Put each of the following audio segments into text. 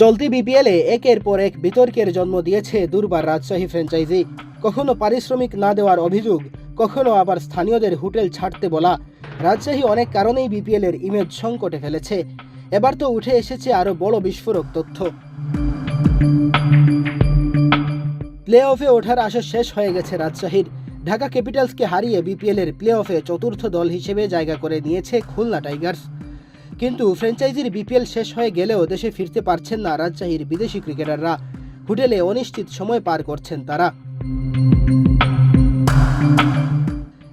চলতি বিপিএলে একের পর এক বিতর্কের জন্ম দিয়েছে দুর্বার রাজশাহী ফ্র্যাঞ্চাইজি কখনো পারিশ্রমিক না দেওয়ার অভিযোগ, কখনো আবার স্থানীয়দের হোটেল ছাড়তে বলা। রাজশাহী অনেক কারণেই বিপিএল এর ইমেজ সংকটে ফেলেছে। এবার তো উঠে এসেছে আরও বড় বিস্ফোরক তথ্য। প্লে অফে ওঠার আশা শেষ হয়ে গেছে রাজশাহীর। ঢাকা ক্যাপিটালসকে হারিয়ে বিপিএল এর প্লে অফে চতুর্থ দল হিসেবে জায়গা করে নিয়েছে খুলনা টাইগার্স। কিন্তু ফ্র্যাঞ্চাইজির বিপিএল শেষ হয়ে গেলেও দেশে ফিরতে পারছেন না রাজশাহীর বিদেশি ক্রিকেটাররা। হোটেলে অনিশ্চিত সময় পার করছেন তারা।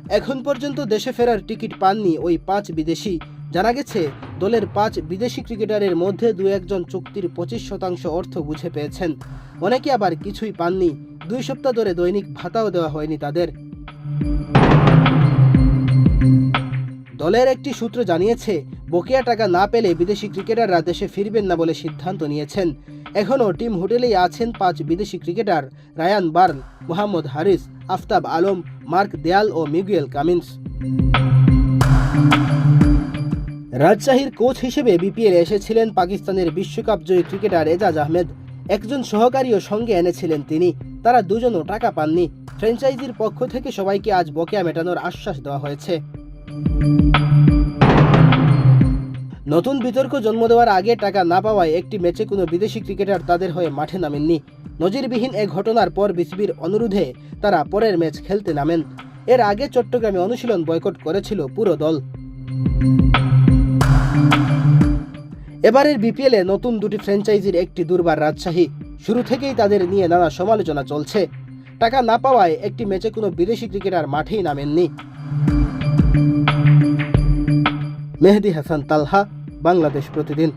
এখন পর্যন্ত দেশে ফেরার টিকিট পাননি ওই পাঁচ বিদেশি। জানা গেছে, দলের পাঁচ বিদেশি ক্রিকেটারের মধ্যে দু একজন চুক্তির পঁচিশ শতাংশ অর্থ বুঝে পেয়েছেন। অনেকে আবার কিছুই পাননি। দুই সপ্তাহ ধরে দৈনিক ভাতাও দেওয়া হয়নি তাদের। দলের একটি সূত্র জানিয়েছে, বকেয়া টাকা না পেলে বিদেশি ক্রিকেটাররা দেশে ফিরবেন না বলে সিদ্ধান্ত নিয়েছেন। এখনও টিম হোটেলেই আছেন পাঁচ বিদেশি cricketer Ryan Burn, Mohammad Haris, Aftab Alam, Mark Deyal ও মিগুয়েল কামিন্স। রাজশাহীর কোচ হিসেবে বিপিএল এসেছিলেন পাকিস্তানের বিশ্বকাপ জয়ী ক্রিকেটার এজাজ আহমেদ। একজন সহকারীও সঙ্গে এনেছিলেন তিনি। তারা দুজনও টাকা পাননি। ফ্র্যাঞ্চাইজির পক্ষ থেকে সবাইকে আজ বকেয়া মেটানোর আশ্বাস দেওয়া হয়েছে। নতুন বিতর্ক জন্ম দেওয়ার আগে টাকা না পাওয়ায় একটি ম্যাচে কোনো বিদেশি ক্রিকেটার তাদের হয়ে মাঠে নামেননি। নজিরবিহীন এ ঘটনার পর বিসিবির অনুরোধে তারা পরের ম্যাচ খেলতে নামেন। এর আগে চট্টগ্রামে অনুশীলন বয়কট করেছিল পুরো দল। এবারের বিপিএলে নতুন দুটি ফ্র্যাঞ্চাইজির একটি দুর্বার রাজশাহী। শুরু থেকেই তাদের নিয়ে নানা সমালোচনা চলছে। টাকা না পাওয়ায় একটি ম্যাচে কোনো বিদেশি ক্রিকেটার মাঠেই নামেননি। মেহেদি হাসান তালহা বাংলাদেশ প্রতিদিন।